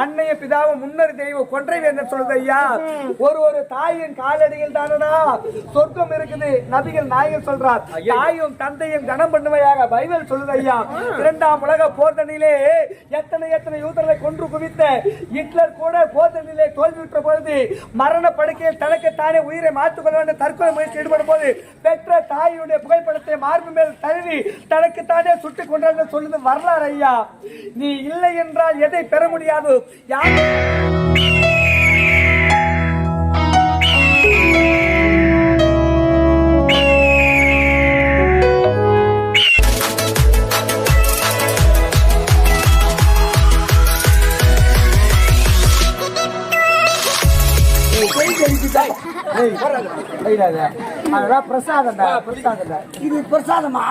அன்னைய பிதாவும் முன்னர் தெய்வம் கொன்றை வேந்தர் சொல்லுது ஐயா. ஒரு ஒரு தாயின் காலடியில் தானடா. சொர்க்கம் இருக்குது. நபிகள் நாயகர் சொல்றார். தாயும் தந்தையும் கனம் பண்ணுவையாக பைபிள் சொல்லுது ஐயா. இரண்டாம் உலக போர்தனிலே எத்தனை எத்தனை யூதர்களை கொன்று குவித்த ஹிட்லர் கூட போர்தனிலே தோல்வியுற்ற பொழுது மரண படுக்கையில் தனக்குத்தானே உயிரை மாற்றிக் கொள்ள வேண்டும் தற்கொலை முயற்சி ஈடுபடும் போது பெற்ற தாயுடைய புகைப்படத்தை மார்பு மேல் தழுவி தனக்குத்தானே சுட்டுக் கொண்டார் சொல்லுது வரலாறு ஐயா. நீ இல்லை என்றால் எதை பெற முடியாது? யார் அதெல்லாம் பிரசாதம் பிரசாதம்டா இது பிரசாதமா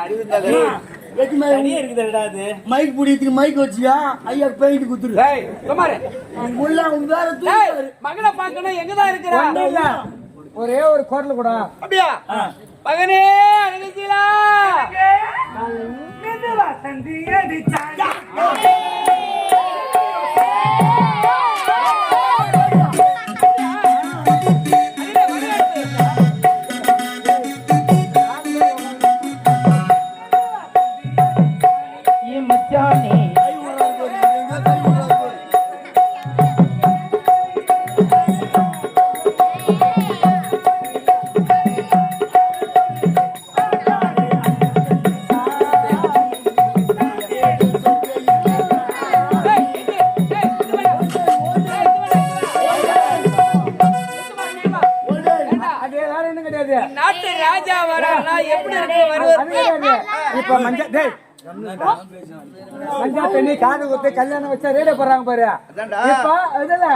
அறிவிந்தது தனியே இருக்குதுடா அது மைக் பிடிக்கிறதுக்கு மைக் வச்சியா ஐயா பெயிண்ட் குத்துரு டேய் குமாரு முள்ள உன் வேற மகனை பார்க்கணும் எங்கதான் இருக்கிறா ஒண்ணும் இல்ல. ஒரே ஒரு குரல் கூட அப்படியா மகனே அழகீங்களா அது கிடையாது நாட்டு ராஜா வரானா எப்படி இருக்கு வருவது. இப்ப மஞ்சள் டேய் மஞ்சள் தண்ணி காது குத்து கல்யாணம் வச்சா ரேடியோ போடுறாங்க பாரு இப்ப இதுல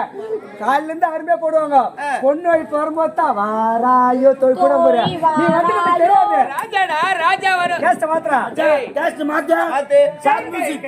இருந்து அருமையா போடுவாங்க பொண்ணு வரும்போது தான் வாராயோ தொழில் கூட போற நீ வந்து தெரியாது ராஜாடா ராஜா வரும் டேஸ்ட் மாத்தா பார்த்து சாட் மியூசிக்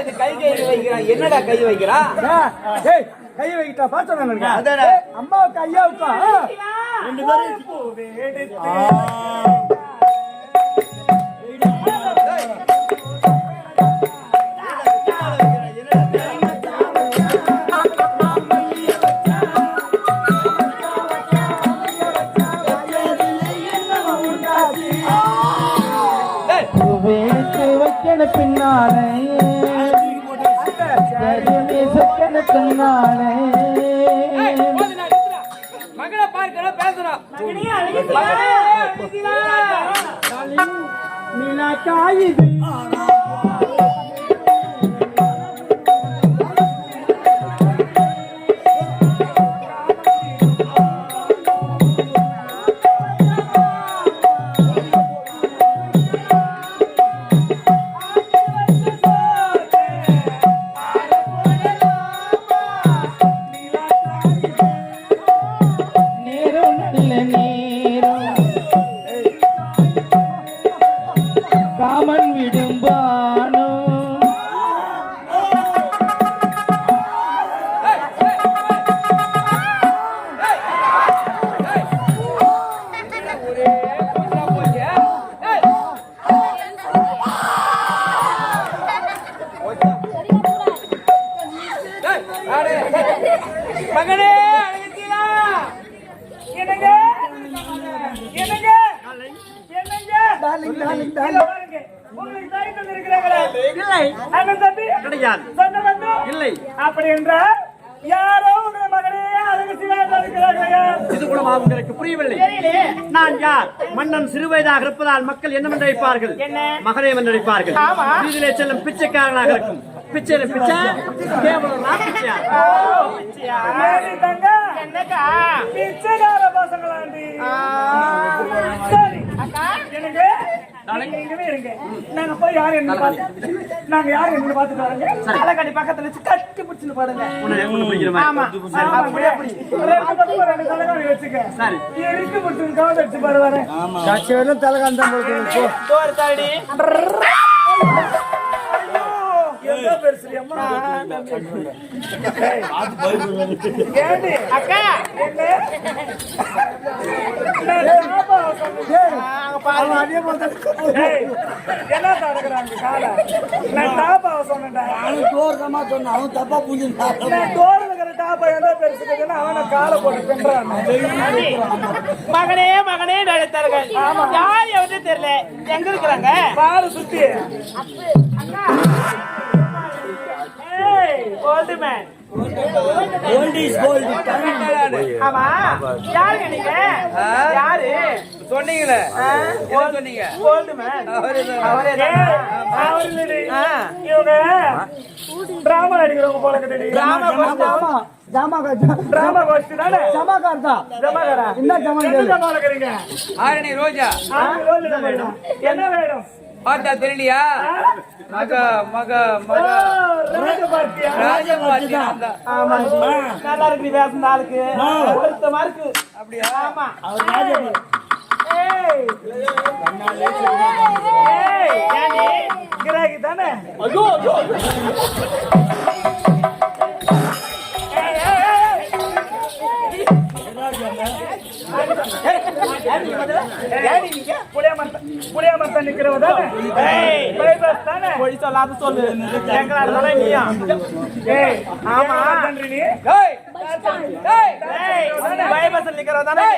இது கை கை வைக்கிறான் என்னடா கை வைக்கிறான் டேய் கை வைக்கிட்டா பாத்து நான் அதானே. அம்மாவுக்கு ஐயாவுக்கா. ரெண்டு பேரும் பின்னாலே. பார்க்கணும் பேசணும் மகனே, கூட உங்களுக்கு புரியவில்லை. நான் யார்? மன்னன் சிறுவயதாக இருப்பதால் மக்கள் என்ன நினைப்பார்கள்? மகனே என்று நினைப்பார்கள். வீதியிலே செல்லும் பிச்சைக்காரனாக இருக்கும். பிச்சையில பிச்சை? கேவலம் என்னக்கா? பிச்சைக்கார பசங்களாண்டி சரி. எனக்கு இங்கவே இருங்க. நாங்க போய் யார் என்ன பார்த்து நாங்க யார் என்ன பார்த்துட்டு வரோங்க தலைக்கடி பக்கத்துல வச்சு கட்டி பிடிச்சுன்னு பாடுங்க. ஆமா. அப்படி அப்படி ரெண்டு பக்கம் ரெண்டு தலைகாணி வச்சுக்க. சரி. இருக்கு பிடிச்சு கவுண்ட் அடிச்சு பாரு வரேன் கட்சி வரலும் தலைகாந்த போட்டு தோர் தாடி. அக்கா! என்ன? சொன்னேன். தடுக்கிறாங்க காலை? நான் டாப்பா சொன்னேன்டா. அவனுக்கு தோறமா சொன்ன அவன் தப்பா புரிஞ்சுட்டான் நான் இருக்கிற டாப்பா என்ன பெருசுக்குதுன்னு அவனை காலை போட்டு பின்றான் மகனே மகனே அழைத்தார்கள் யார் எவனே தெரியல. எங்க இருக்கிறாங்க? பாரு சுத்தி. Old man old is gold ஆமா. யாருங்க நீங்க? யாரு? சொன்னீங்களே. சொன்னீங்க? ஓல்டு மேன் அவரே இவங்க டிராமா நடிக்கிறவங்க போல இருக்குது. ஜாமா ஜாமா டிராமா கோஷ்டி தானே? ஜமாக்கார் தான். ஜமாகாரா? என்ன ஜமா என்ன ஜமா இருக்கிறீங்க? ஆரணி ரோஜா. ஆறு ரோல் தான் வேணும். என்ன வேணும்? பார்த்தா தெரியலையா? மக மக மக. ராஜபாட்டி நல்லா இருக்கு பேசுன ஆளுக்கு. பொருத்தமா இருக்கு அப்படியா? ஆமா. அவர் ராஜபா ஏய். ஏய். ஏண்டி கிராக்கி தானே? ஏய் ஏய் ஏய் புளிய மரத்த நிக்கிறவ தானே? பைபஸ் தானே? பொய் சொல்லாத சொல்லு எங்களா இருந்தாலும் நீயா? ஏய் ஆமா. பண்றீ நீ? ஏய். பைபஸ் நிக்கிறவ தானே?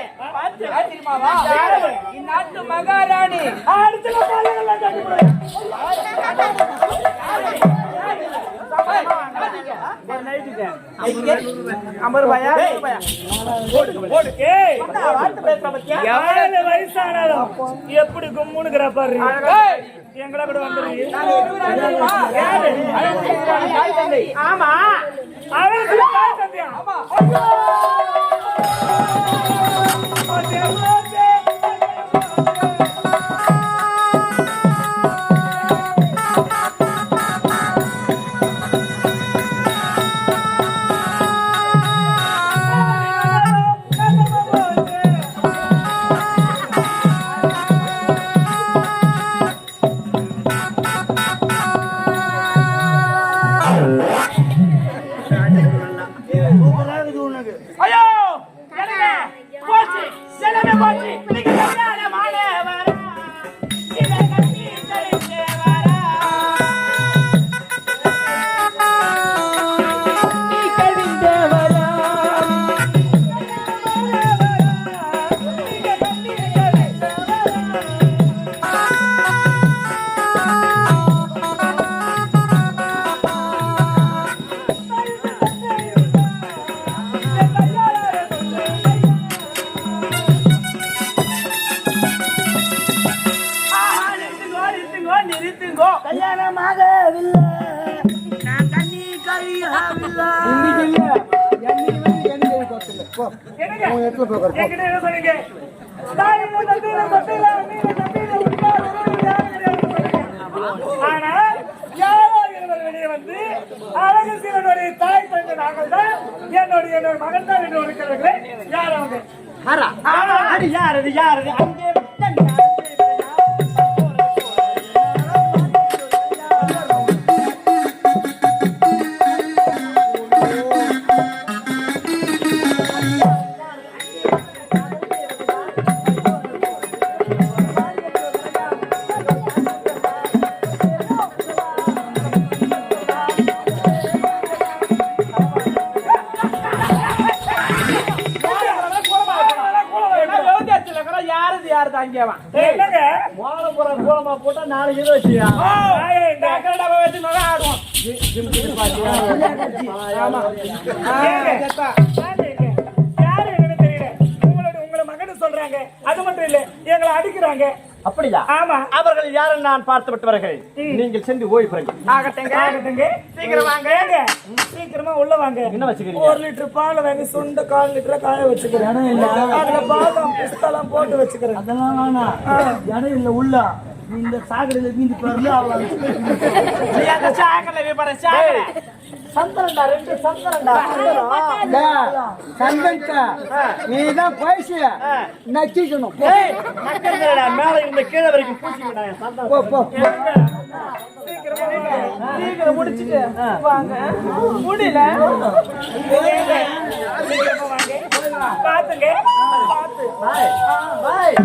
இந்நாட்டு மகாராணி. அடுத்த ஐம்பது ரூபாயா எவ்வளவு வயசானாலும் எப்படி கும்முனுக்குற பாரு எங்களை கூட வந்துருங்க ஆமா அவனுக்கு என்னங்க மோளபுரம் கோலமா போட்டா நாலு கிலோ வச்சியா? நாயே இந்த டபா வச்சு நல்லா ஆடுவோம் மகன் சொல்றாங்க. அது மட்டும் இல்ல எங்களை அடிக்கிறாங்க. அப்படியா? ஆமா. அவர்கள் யாரும் நான் பார்த்து விட்டு வருகிறேன் நீங்கள் சென்று ஓய்வு பெறுங்கள். ஆகட்டுங்க. ஆகட்டுங்க. சீக்கிரம் வாங்க. சீக்கிரமா உள்ள வாங்க. என்ன வச்சுக்கிறீங்க? ஒரு லிட்டர் பால் வாங்கி சுண்ட கால் லிட்டர் காய வச்சுக்கிறேன். அதுல பாதாம் பிஸ்தெல்லாம் போட்டு வச்சுக்கிறேன். அதெல்லாம் வேணாம். இடம் இல்ல உள்ள. இந்த சாக்கடையில மீந்து போறல அவ்வளவு போய் பாரு, சாக்கடை. சந்தனம்டா, ரெண்டு சந்தனம்டா, சந்தனம். சந்தன்கா நீ தான் பேசிய நக்கிக்கணும் ஏய், நக்கல்களடா, மேல இருந்து கீழே வரைக்கும் பூசி சீக்கிரம் முடிச்சிட்டு வாங்க. முடியல. பாத்துங்க. பாத்து பாய்.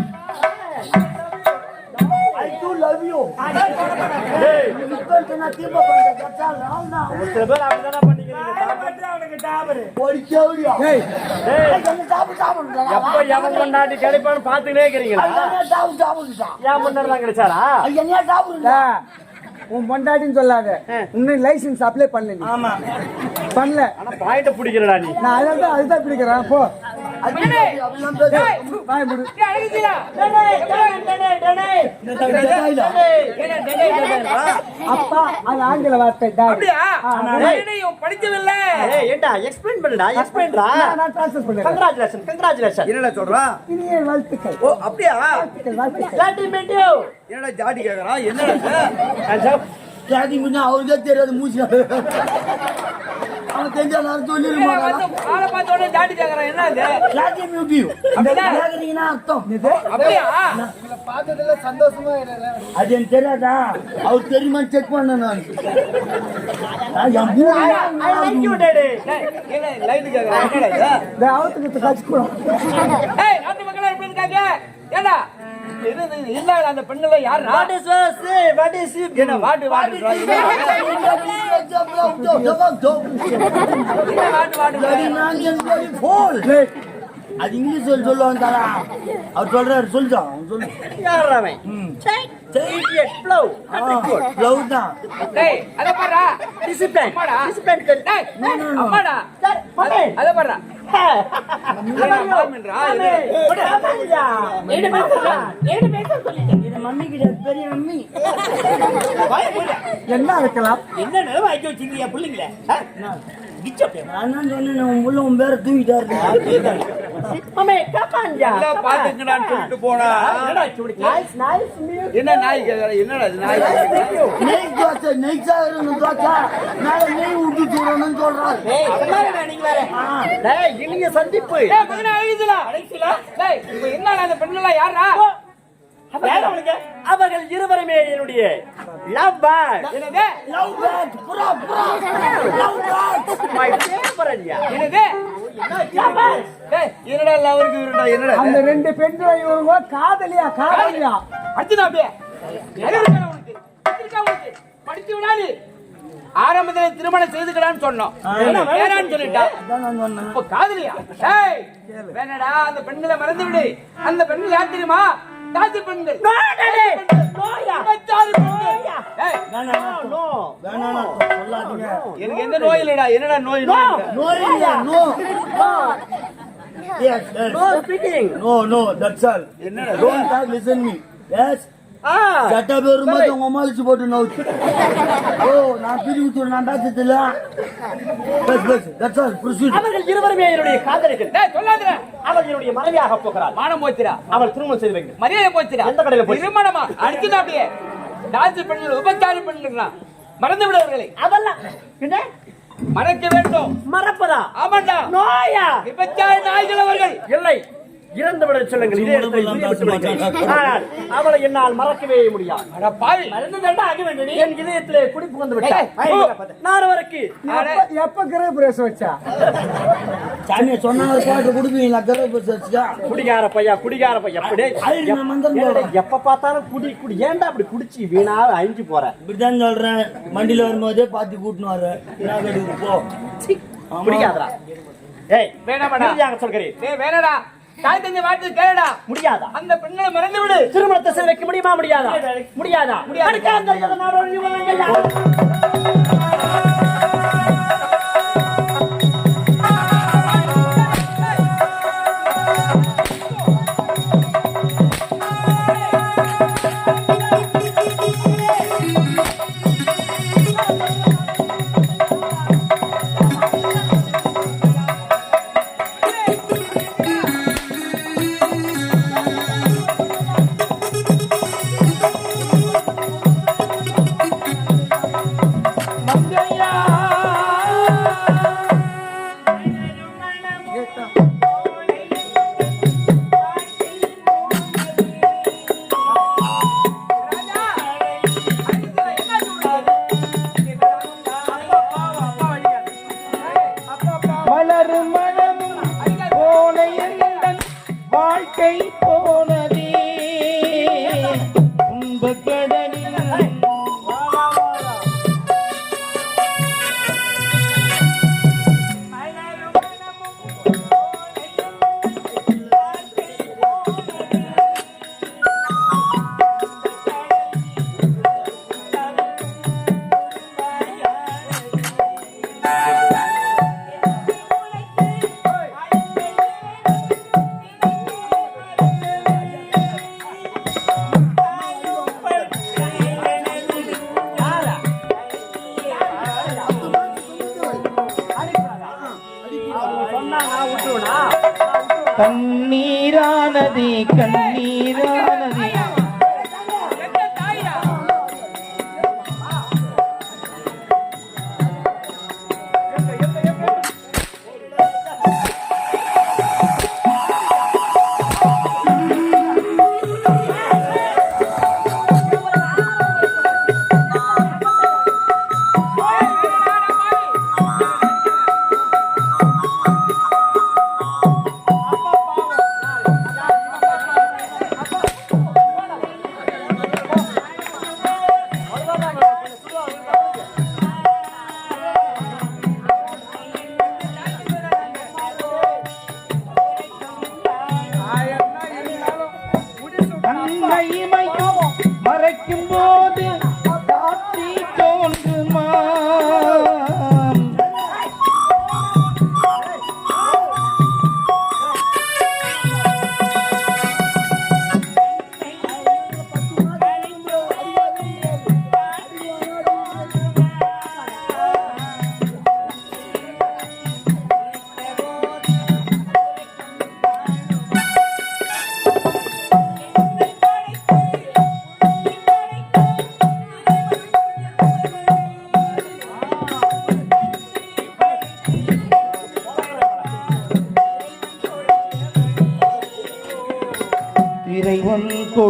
கிடைப்பான்னு பாத்துக்கிட்டே இருக்கிறீங்களா கிடைச்சாரா உன் பொண்டாட்டின்னு சொல்லாத. இன்னும் லைசென்ஸ் அப்ளை பண்ணல பண்ணல. ஆனா பாயிண்ட பிடிக்கிறடா நீ. நான் அதான் தான் அதுதான் பிடிக்கிறேன். போ. அப்பா அது ஆங்கில வார்த்தை ஏண்டா எக்ஸ்பிளைன் பண்ணுடா எக்ஸ்பிளைன்டா நான் கங்க்ராச்சுலேஷன் கங்க்ராச்சுலேஷன் என்னடா இனிய வாழ்த்துக்கள் ஓ அப்படியா என்னடா ஜாடி கேக்குறான் என்னடா ஜாதி முன்ன அவருக்கே தெரியாது மூச்சு அவன் தெரிஞ்சா நான் சொல்லிட மாட்டான் வந்து ஆளை பார்த்த உடனே ஜாடி கேக்குறான். என்ன இது ஜாதி மியூட்டி கேக்குறீங்கன்னா அர்த்தம். அப்படியா? அது எனக்கு தெரியாதா? அவர் தெரியுமா? செக் பண்ண நான். நான் என் மூணு ஐ லைக் யூ டாடி டேய், என்ன லைட் கேக்குறான் என்னடா இது? இந்த அவத்துக்கு கச்சுக்கூடும் ஏய் நாட்டு மக்கள் எப்படி இருக்காங்க? ஏடா இல்ல அந்த பெண்ணுல யாரா what is was what is என்ன வாட்டு வாட்டு அது இங்கிலீஷ் சொல்லி சொல்லுவாங்க தாரா அவர் சொல்றாரு சொல்லிட்டான் அவன் சொல்லு யார் அவன்? லவ் தான். டேய் அத பாருடா டிசிப்ளின். டிசிப்ளின் பாரு அத பாருடா பெரிய மம்மி. என்ன இருக்கலாம் என்ன நிலவு ஆக்கி பிள்ளைங்கள? நான் என்ன சொன்னேன் உன் உள்ள உன் பேரை தூக்கிட்டாரு மாமே கமான்யா எல்லாம் பாத்துக்கடான்னு சொல்லிட்டு போனா? நைஸ் நைஸ் மியூட் என்ன நாய் கேக்குற என்னடா இது நாய்? கேக்குற? நெய் தோசை நெய் சாகரணும் தோசை. மேல நெய் ஊட்டி சூடணும்னு சொல்றாரு. நீங்க வேற. டேய் இனிய சந்திப்பு. டேய் மகனே அழுதுடா டேய் இப்ப என்ன அந்த பெண்ணுல யாரா அவர்கள் இருவருமே என்னுடைய லவ் பேர்ட் என்னது லவ் பேக் புறா புறா. லவ் பேக் மை ஃபேவரட் யா என்னது டேய் என்னடா லவருக்கு இவருடா என்னடா? அந்த ரெண்டு பெண்கள் இவங்க காதலியா காதலியா? இருக்கா உனக்கு? படிச்சு விடாது ஆரம்பத்துல திருமணம் செய்துக்கடான்னு சொன்னோம். வேணான்னு சொல்லிட்டா. அதான் நான் சொன்னேன். இப்ப காதலியா? டேய் வேணடா அந்த பெண்களை மறந்து விடு அந்த பெண்கள் யார் தெரியுமா? தாசி பெண்கள் எனக்கு எந்த நோய் இல்லடா என்னடா நோய் நோய் no no Yes, yes. No speaking No, no, that's சட்டை வரும்போது உங்க அம்மா அழிச்சு போட்டு நவுச்சு ஓ நான் பிரி விட்டு நான் பேசத்துல பஸ் பஸ் தட்ஸ் ஆல் ப்ரொசீட் அவர்கள் இருவருமே என்னுடைய காதலிகள் டேய் சொல்லாத அவள் என்னுடைய மனைவியாக போகிறாள். மானம் போச்சுடா அவள் திருமணம் செய்து வைக்கிறேன் மரியாதை போச்சுடா எந்த கடையில போச்சு? திருமணமா? அடுத்தது அப்படியே தாசி பெண்கள் உபச்சாரி பெண்கள் மறந்து விடுவர்களை அதெல்லாம் என்ன? மறக்க வேண்டும். மறப்பதா? ஆமாண்டா. நோயா? விபச்சாரி நாய்கள் அவர்கள். இல்லை. இறந்து விட சொல்லுங்கள் இதே அவளை என்னால் மறக்கவே முடியாது. என் இதயத்திலே குடிப்பு வந்து விட்டாய் ஏய், நான் வரைக்கும் எப்ப- எப்ப கிரக பிரவேசம் வச்சா? சாமியை சொன்ன ஒரு பாட்டு கொடுப்பீங்களா? கரை பஸ் வச்சுக்கா குடிகார பையா குடிகார பையா. எப்ப பார்த்தாலும் குடி குடி. ஏன்டா அப்படி குடிச்சு வீணா அழிஞ்சு போற? இப்படிதான் சொல்றேன். வண்டியில வரும்போதே பார்த்து கூட்டின்னு வர என்ன கடைக்கு போ. ஆமா. குடிக்காதடா ஏய் வேணாமாடா? நீதியாக சொல்கிறேன் டேய் வேணடா. தாய் தந்தை வார்த்தை முடியாதா? அந்த பெண்களை மறந்து விடு திருமணத்தை செய்து வைக்க முடியுமா? முடியாதா? முடியாதா. முடியாது?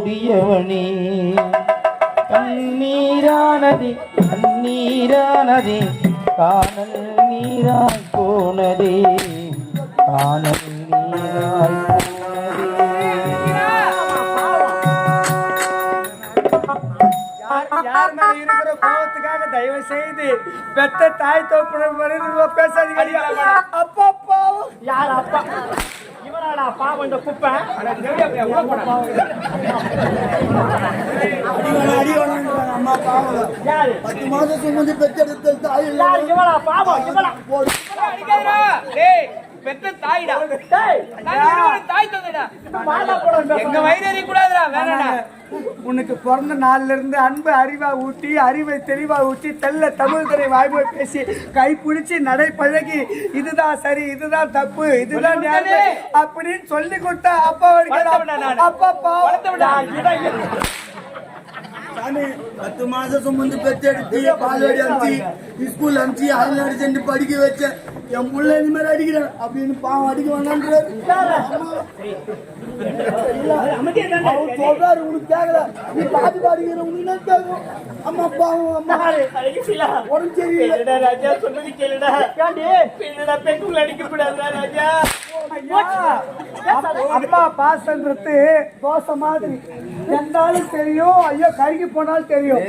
கொடியவனே. கண்ணீரானதே கண்ணீரானதே காணல் நீராய் போனதே. காணல் நீராய் தயவு செய்து பெத்த தாய் தோப்பு பேசாதீங்க. அப்பா பாவம் யார் அப்பா? இவராடா பாவம் இந்த குப்பை. அம்மா பாவம். பத்து மாசம் சுமந்து பெற்றெடுத்த தாய் இவளா பாவம் இவளா. பெத்த தாய்டா. தாய் தந்தடா. எங்க வயிறு கூடாதுடா வேணாடா. உனக்கு பிறந்த நாள்ல இருந்து அன்பு அறிவா ஊட்டி அறிவை தெளிவா ஊட்டி தெல்ல தமிழ் துறை வாய்மொழி பேசி கை பிடிச்சி நடை பழகி இதுதான் சரி இதுதான் தப்பு இதுதான் அப்படின்னு சொல்லி கொடுத்தா அப்பா. அப்பா பாவம். சாமி, பத்து மாசம் சுமந்து பெற்றெடுத்து பால்வாடி அனுப்பிச்சு ஸ்கூல் அனுப்பிச்சு அயல்நாடு சென்று படிக்க வச்சேன் என் புள்ள இனிமேல் அடிக்கிறேன் அப்படின்னு பாவம் அடிக்க வேணான்றாரு அவர் சொல்றாரு உனக்கு கேட்கல நீ பாட்டு பாடிக்கிற உனக்கு கேட்கும் அம்மா பாவம் அம்மா உடம்பு சரியில்லை ராஜா சொன்னது கேளுடா என்னடா பெண்கள் அடிக்க கூடாதுடா ராஜா அம்மா பாசன்றது தோசை மாதிரி எந்தாலும் தெரியும் ஐயோ கருகி போனாலும் தெரியும்.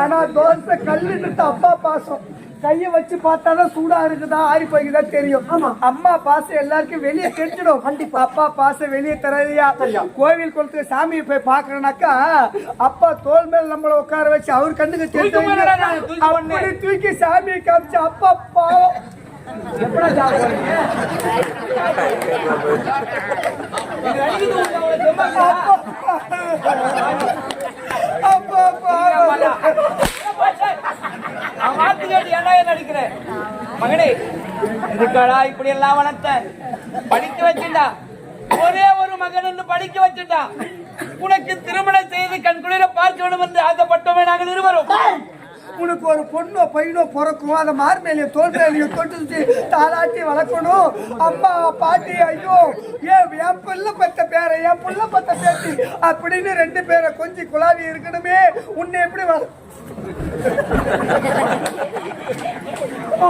ஆனா தோசை கல்லுன்றது அப்பா பாசம். கைய வச்சு பார்த்தாலும் சூடா இருக்குதா ஆறி போய்க்குதா தெரியும். அம்மா பாசம் எல்லாருக்கும் வெளியே தெரிஞ்சிடும். கண்டிப்பா. அப்பா பாசம் வெளியே தரையா கோவில் குளத்துல சாமியை போய் பாக்குறனாக்கா அப்பா தோல் மேல நம்மள உட்கார வச்சு அவர் கண்ணுக்கு. அப்படி தூக்கி சாமியை காமிச்சு அப்பா பாவம். எப்படா சாப்பிடுறீங்க என்ன அடிக்கிற மகனே இதுக்காடா இப்படி எல்லாம் வளர்த்த? படிக்க வச்சுட்டா? ஒரே ஒரு மகன் படிக்க வச்சுட்டா? உனக்கு திருமணம் செய்து கண் குளிர பார்க்க வேண்டும் என்று ஆசைப்பட்டோமே நாங்கள் இருவரும். உனக்கு ஒரு பொண்ணோ பையனோ பிறக்கும். அந்த மார்மேலையும் தோல் மேலையும் தொட்டு தாளாட்டி வளர்க்கணும். அம்மா பாட்டி ஐயோ ஏன் என் புள்ள பத்த பேரை என் புள்ள பத்த பேத்தி அப்படின்னு ரெண்டு பேரை கொஞ்சி குழாவி இருக்கணுமே. உன்னை எப்படி வள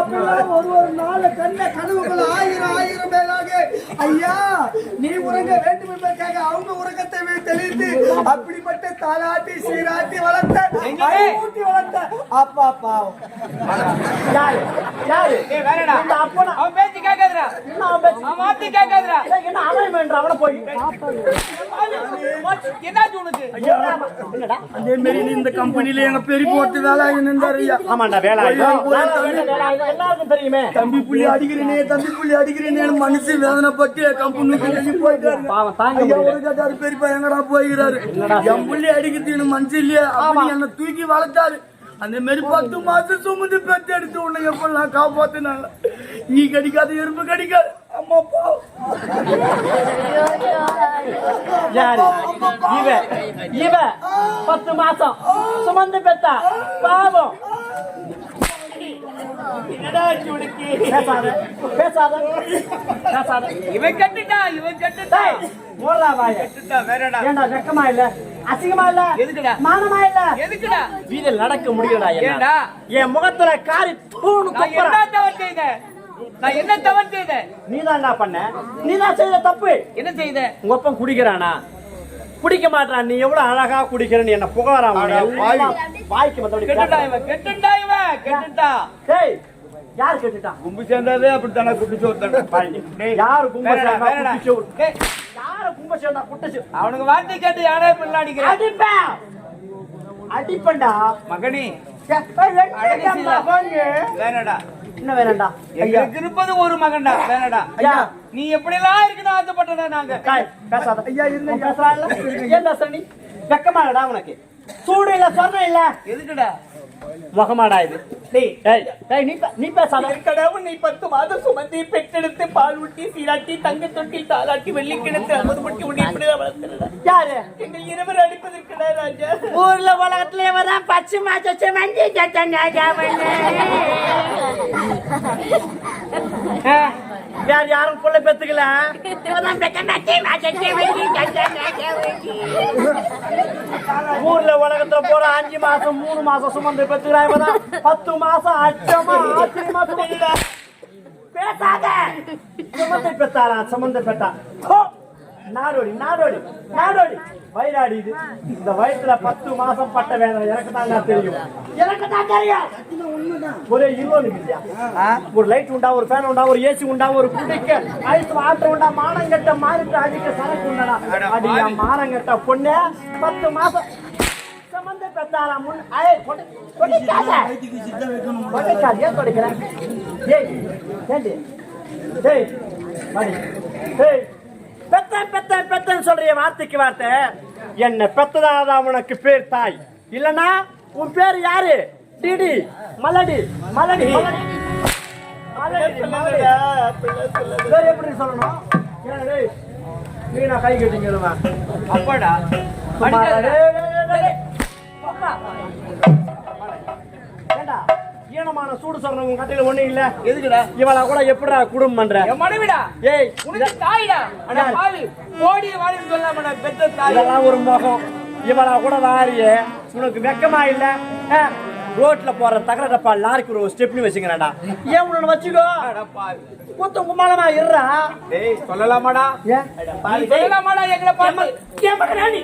ஒரு ஒரு நாள் கண்ட கனவுகள் ஆயிரம் ஆயிரம் மேலாக ஐயா நீ உறங்க வேண்டும் என்பதற்காக அவங்க உறக்கத்தை தெளித்து அப்படிப்பட்ட தாளாட்டி சீராட்டி வளர்த்த எங்கே? ஊட்டி வளர்த்த அப்பா பாவம் யாரு? யாரு? ஏய் வேறடா. இந்த அப்பனா? அவன் பேச்சு கேட்காதுடா. என்ன அவன் பேச்சு? அவன் வார்த்தை கேட்காதுடா. ஏய், என்ன அவன் வேண்ட அவனை போய். என்னாச்சு உனக்கு? என்னடா? அதே மாதிரி நீ இந்த கம்பெனில எங்க பெரிய போட்டு வேலை நின்றாரு ஐயா. ஆமாண்டா வேலை எல்லாருக்கும் தெரியுமே? தம்பி புள்ளி அடிக்கிறேனே தம்பி புள்ளி அடிக்கிறேனே மனசு வேதனைப்பட்டு கம்பெனி போயிட்டாரு. பெரியப்பா எங்கடா போய்கிறாரு? என் புள்ளி அடிக்கிறதுக்கு மனசு இல்லையா. அப்படி என்ன தூக்கி வளர்த்தாரு. அந்த மாதிரி பத்து மாசம் சுமந்து பெத்து எடுத்து உன்னை எப்பெல்லாம் காப்பாத்தினாங்க நீ கடிக்காத எறும்பு கடிக்காது. அம்மா யாரு? இவ. இவ. பத்து மாசம் சுமந்து பெத்தா. பாவம். என்னடா பேசாத பேசாத பேசாத. இவன் கட்டுட்டா இவன் கட்டுட்டா. டேய், மூடுடா வாய. கட்டுட்டா வேறடா ஏன்டா வெக்கமா இல்ல? அசிங்கமா இல்ல? எதுக்குடா? மானமா இல்ல? எதுக்குடா? வீதியில் நடக்க முடியலடா ஏன்டா? ஏன்டா என் முகத்துல காரி தூணு என்ன தவறு செய்தேன் நான் என்ன தவறு செய்தேன் நீதான் என்ன பண்ண? நீதான் செய்த தப்பு. என்ன செய்தேன் உங்க அப்பன் குடிக்கிறானா? குடிக்க மாட்டான். நீ எவ்வளவு அழகா குடிக்கிறன்னு என்ன புகழான் வாய்க்கு மத்தபடி கெட்டுட்டா. இவன் கெட்டுட்டா இவன் கெட்டுட்டா. டேய் யார் கேட்டுட்டான் கும்பு சேர்ந்தாதே அப்படித்தானே குட்டி சோறு யாரு கும்ப சேர்ந்தா வேறடா. குட்டிச்சு விடு. டேய், யாரு கும்ப சேர்ந்தா குட்டிச்சு அவனுக்கு வார்த்தை கேட்டு யாரே பிள்ளை அடிக்கிறேன் அடிப்பேன் அடிப்பேன்டா மகனி. வேணடா என்ன வேணாண்டா ஐயா எங்களுக்கு இருப்பது ஒரு மகன்டா. வேணடா ஐயா. நீ எப்படிலாம் இருக்கணும் ஆசைப்பட்டடா நாங்க? காய், பேசாத. உன் பேசுறான்ல? ஏன் பேசுற நீ? வெக்கமாடா உனக்கு. சூடு இல்ல இல்ல. எதுக்குடா? முகமாடா இது. டேய் டேய், டேய், நீ பேசாத. கடவுள் நீ பத்து மாதம் சுமந்து பெற்றெடுத்து பால் ஊட்டி சீராட்டி தங்க தொட்டில் தாளாட்டி வெள்ளி கிணத்து அமது முட்டி வளர்த்துறா யாரு? எங்கள் இருவர் அடிப்பதற்குடா ராஜா ஊர்ல உலகத்துல வர பச்சை மாச்ச மஞ்சி வேற யாரும் புள்ள பெத்துக்கல? ஊர்ல உலகத்துல போற அஞ்சு மாசம் மூணு மாசம் சுமந்து பெத்துக்கிறா பத்து மாசம் அச்சமா ஆச்சரியமா சுமந்துடா பேசாத சுமந்து பெத்தாரா சுமந்து பெத்தா! நாடோடி நாடோடி நாடோடி வயிறாடி இது இந்த வயிற்றுல பத்து மாசம் பட்ட வேலை எனக்கு தாங்க தெரியும் எனக்கு தான் தெரியும் ஒரே இருபது இல்லையா ஒரு லைட் உண்டா ஒரு ஃபேன் உண்டா ஒரு ஏசி உண்டா ஒரு குடிக்க ஐஸ் வாட்டர் உண்டா மானங்கட்ட மாறிட்டு அடிக்க சரக்கு உண்டா அடியா மானங்கட்ட பொண்ணு பத்து மாசம் பெத்தாரா முன்? கொடிக்காத ஏன் கொடிக்கிறேன் ஏய் ஏண்டி? டேய் வாடி டேய் பெத்தன் பெத்தன் பெத்தன் சொல்றிய வார்த்தைக்கு வார்த்தை. என்ன பெத்ததாதான் உனக்கு பேர் தாய்? இல்லனா உன் பேர் யாரு? டிடி மலடி மலடி. எப்படி சொல்லணும்? நீ நான் கை கட்டிங்க அப்பாடா. ஈனமான சூடு சொல்றவங்க கட்டையில ஒண்ணு இல்ல. எதுக்குடா? இவளா கூட எப்படிடா குடும்பம் பண்ற? என் மனைவிடா? ஏய் உனக்கு தாய்டா? அட பாவி. கோடி வாழின்னு சொல்லாமடா பெத்த தாய். இதெல்லாம் ஒரு முகம். இவளா கூட வாரிய. உனக்கு வெக்கமா இல்ல. ரோட்ல போற தகர டப்பா லாரிக்கு ஒரு ஸ்டெப்னி வச்சுக்கிறேன்டா. ஏன் உன்ன வச்சுக்கோ? அட பாவி குத்தம் கும்மாளமா இருறா டேய் சொல்லலாமாடா? ஏன்? சொல்லலாமாடா எங்களை பார்த்து? என் மகனா நீ?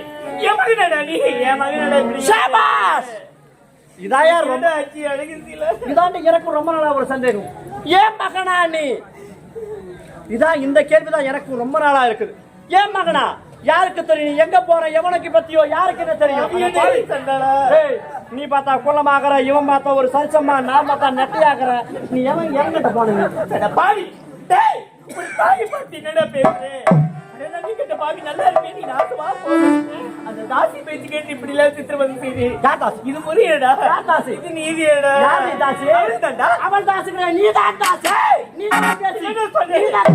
என் மகனடா நீ? என் மகனடா இப்படி? ஷாபாஷ்! இதாயா ரொம்ப ஆச்சு அழகு சீலா இதாண்டி எனக்கு ரொம்ப நாளா ஒரு சந்தேகம். ஏன் மகனா நீ? இதான் இந்த கேள்விதான் எனக்கு ரொம்ப நாளா இருக்குது. ஏன் மகனா? யாருக்கு தெரியும்? நீ எங்க போற? எவனுக்கு பத்தியோ? யாருக்கு என்ன தெரியும்? நீ பார்த்தா குள்ளமாகற இவன் பார்த்தா ஒரு சரிசம்மா நான் பார்த்தா நெட்டையாகிற. நீ எவன் இறங்கிட்ட போனீங்க பாவி. டேய் தாய் பேசுறே அட நம்பி கிட்ட பாவி நல்லா இருப்பே நீ நாசமா. அந்த தாசி பேச்சு கேட்டு இப்படி எல்லாம் சித்திரவதை செய்து. தாசி? இது முறையடா. தாசி? இது நீதியடா. தாசி? அவள்தான்டா. அவள் தாசுங்கிற நீ தான் தாசி. நீ தான் தாசி. நீ தான்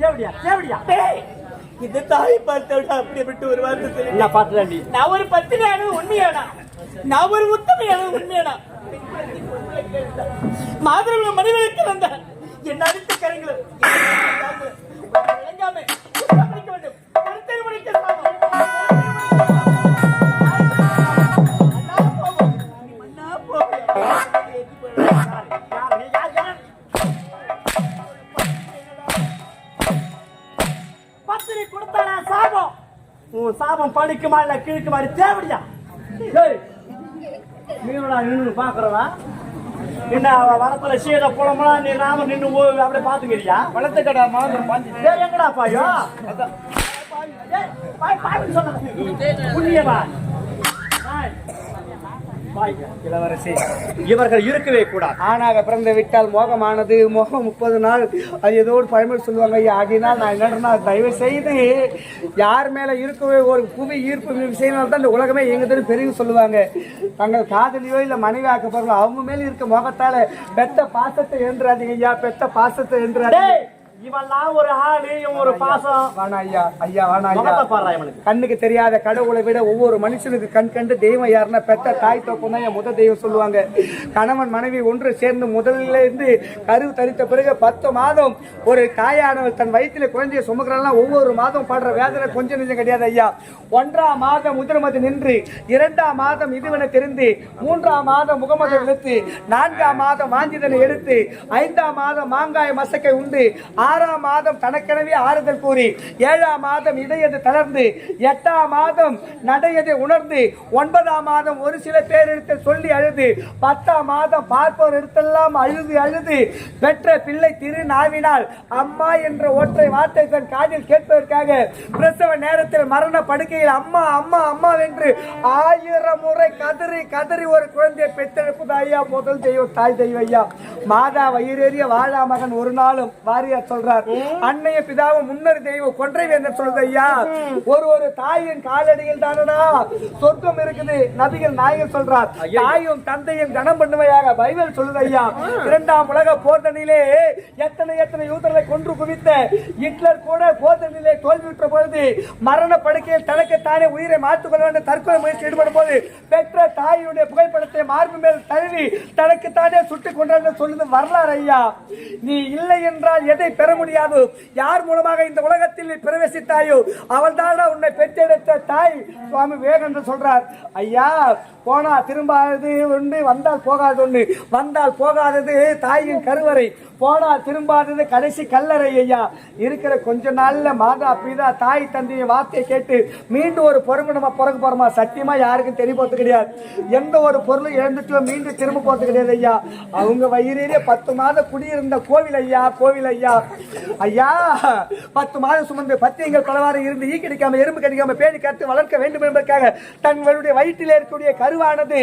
தேவடியா? டேய் இந்த தாய் பார்த்தவடா அப்படி விட்டு ஒரு வார்த்தை சொல்லு என்ன பாத்துதாண்டி நான் ஒரு பத்தினியான உண்மையானா நான் ஒரு உத்தமையான உண்மையானா மாதிரி மனிதனுக்கு வந்த என் அடித்த கரங்களும் விளங்காம வேண்டும். கொடுத்தானா சாபம்? உன் சாபம் பழிக்குமா இல்ல கிழக்குமா? தேவையா நீங்களா நின்னு பாக்குறதா என்ன அவ வரத்துல சீத புலம்புனா நீ நாம நின்னு ஓ- அப்படியே பாத்துக்கிறியா? வளர்த்த கடா மாதிரி பாஞ்சு எங்கடா பாயோ? பாய், சொன்னது. புண்ணியவா. இளவரசி. இவர்கள் இருக்கவே கூடாது. ஆணாக பிறந்து விட்டால் மோகமானது மோகம் முப்பது நாள். அது ஏதோ ஒரு பழமொழி சொல்லுவாங்க ஐயா ஆகினால் நான் என்னன்னா தயவு செய்து யார் மேல இருக்கவே ஒரு புவி ஈர்ப்பு தான் இந்த உலகமே இயங்குதுன்னு பெரிய சொல்லுவாங்க. தங்கள் காதலியோ இல்ல மனைவி ஆக்க போறோம் அவங்க மேல இருக்க முகத்தால பெத்த பாசத்தை என்றாதீங்க ஐயா பெத்த பாசத்தை என்றாதீங்க டேய், இவன்லாம் ஒரு ஆளு இவன் ஒரு பாசம். வாணா ஐயா ஐயா வாணா ஐயா முகத்தை பாடுறா இவனுக்கு. கண்ணுக்கு தெரியாத கடவுளை விட ஒவ்வொரு மனுஷனுக்கு கண் கண்டு தெய்வம் யாருன்னா பெத்த தாய் தோப்பம் தான் என் முத தெய்வம் சொல்லுவாங்க. கணவன் மனைவி ஒன்று சேர்ந்து முதல்ல இருந்து கருவு தரித்த பிறகு பத்து மாதம் ஒரு தாயானவள் தன் வயிற்றில குழந்தைய சுமக்கிறலாம் ஒவ்வொரு மாதம் பாடுற வேதனை கொஞ்சம் நெஞ்சம் கிடையாது ஐயா. ஒன்றாம் மாதம் முதிரமது நின்று இரண்டாம் மாதம் இதுவென தெரிந்து மூன்றாம் மாதம் முகமது இழுத்து நான்காம் மாதம் வாஞ்சிதனை எடுத்து ஐந்தாம் மாதம் மாங்காய மசக்கை உண்டு ஆறாம் மாதம் தனக்கெனவே ஆறுதல் கூறி ஏழாம் மாதம் இடையது தளர்ந்து எட்டாம் மாதம் நடையதை உணர்ந்து ஒன்பதாம் மாதம் ஒரு சில பேர் எடுத்து சொல்லி அழுது பத்தாம் மாதம் பார்ப்போர் எடுத்தெல்லாம் அழுது அழுது பெற்ற பிள்ளை திரு நாவினால் அம்மா என்ற ஒற்றை வார்த்தை தன் காதில் கேட்பதற்காக பிரசவ நேரத்தில் மரண படுக்கையில் அம்மா அம்மா அம்மா என்று ஆயிரம் முறை கதறி கதறி ஒரு குழந்தையை பெற்றெடுப்பது ஐயா முதல் தெய்வம் தாய் தெய்வம் ஐயா. மாதா வயிறேறிய வாழா மகன் ஒரு நாளும் வாரியார் சொல்றார். அன்னைய பிதாவும் முன்னர் தெய்வம் கொன்றை வேந்தர் சொல்லுது ஐயா ஒரு ஒரு தாயின் காலடியில் தானடா? சொர்க்கம் இருக்குது. நபிகள் நாயகர் சொல்றார். தாயும் தந்தையும் கனம் பண்ணுவையாக பைபிள் சொல்லுது ஐயா இரண்டாம் உலக போர்தனிலே எத்தனை எத்தனை யூதர்களை கொன்று குவித்த ஹிட்லர் கூட போர்தனிலே தோல்வியுற்ற பொழுது மரண படுக்கையில் தனக்குத்தானே உயிரை மாற்றிக் கொள்ள வேண்டும் தற்கொலை முயற்சி ஈடுபடும் போது பெற்ற தாயுடைய புகைப்படத்தை மார்பு மேல் தழுவி தனக்குத்தானே சுட்டுக் கொண்டான்னு சொல்லுது வரலாறு ஐயா. நீ இல்லை என்றால் எதை பெற முடியாது யார் மூலமாக இந்த உலகத்தில் பிரவேசித்தாயோ அவள் உன்னை பெற்றெடுத்த தாய் சுவாமி விவேகானந்தர் சொல்றார். ஐயா போனா திரும்பாதது ஒன்று வந்தால் போகாது ஒன்று வந்தால் போகாதது தாயின் கருவறை. போனால் திரும்பாதது கடைசி கல்லறை ஐயா. இருக்கிற கொஞ்ச நாள்ல மாதா பிதா தாய் தந்தைய வார்த்தையை கேட்டு மீண்டும் ஒரு பொறுப்பு நம்ம பிறகு போறோமா? சத்தியமா யாருக்கும் தெரிய போறது கிடையாது. எந்த ஒரு பொருளும் இழந்துட்டோ மீண்டும் திரும்ப போறது கிடையாது ஐயா. அவங்க வயிறிலே பத்து மாதம் குடியிருந்த கோவில் ஐயா கோவில் ஐயா. ஐயா பத்து மாதம் சுமந்து பத்தியங்கள் பலவாறு இருந்து ஈ கிடைக்காம எறும்பு கிடைக்காம பேணி கருத்து வளர்க்க வேண்டும் என்பதற்காக தங்களுடைய வயிற்றில் இருக்கக்கூடிய கருவானது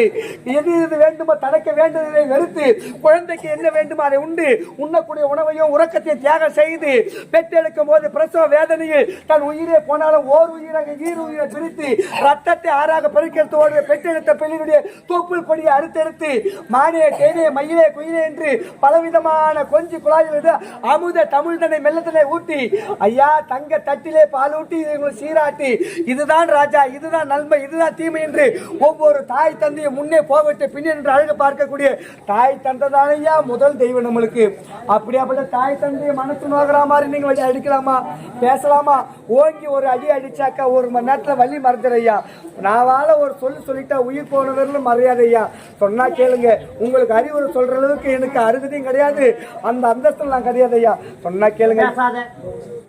எது எது வேண்டுமோ தனக்க வேண்டியதை வெறுத்து குழந்தைக்கு என்ன வேண்டுமோ அதை உண்டு உண்ணக்கூடிய உணவையும் உறக்கத்தையும் தியாகம் செய்து பெற்றெடுக்கும் போது பிரசவ வேதனையில் தன் உயிரே போனாலும் ஓர் உயிராக ஈர் உயிரை பிரித்து ரத்தத்தை ஆறாக பெருக்கெடுத்து பெற்றெடுத்த பெண்ணினுடைய தூப்புள் கொடியை அறுத்தெடுத்து மானே தேனே மயிலே குயிலே என்று பலவிதமான கொஞ்சி குழாயில் அமுத தமிழ்தனை மெல்லத்தனை ஊட்டி ஐயா தங்க தட்டிலே பால் ஊட்டி இதை சீராட்டி. இதுதான் ராஜா இதுதான் நன்மை இதுதான் தீமை என்று ஒவ்வொரு தாய் தந்தையை முன்னே போகவிட்டு பின் என்று அழகு பார்க்கக்கூடிய தாய் தந்தை முதல் தெய்வம் நம்மளுக்கு. அப்படியாப்பட்ட தாய் தந்தையை மனசு நோகிற மாதிரி நீங்க வழி அடிக்கலாமா? பேசலாமா? ஓங்கி ஒரு அடி அடிச்சாக்கா ஒரு மணி நேரத்துல வழி மறந்துடுறையா நான் வாழ ஒரு சொல்லு சொல்லிட்டா உயிர் போனவர்களும் மரியாதையா சொன்னா கேளுங்க. உங்களுக்கு அறிவுரை சொல்ற அளவுக்கு எனக்கு அருகதையும் கிடையாது. அந்த அந்தஸ்தில் நான் கிடையாது ஐயா. சொன்னா கேளுங்க.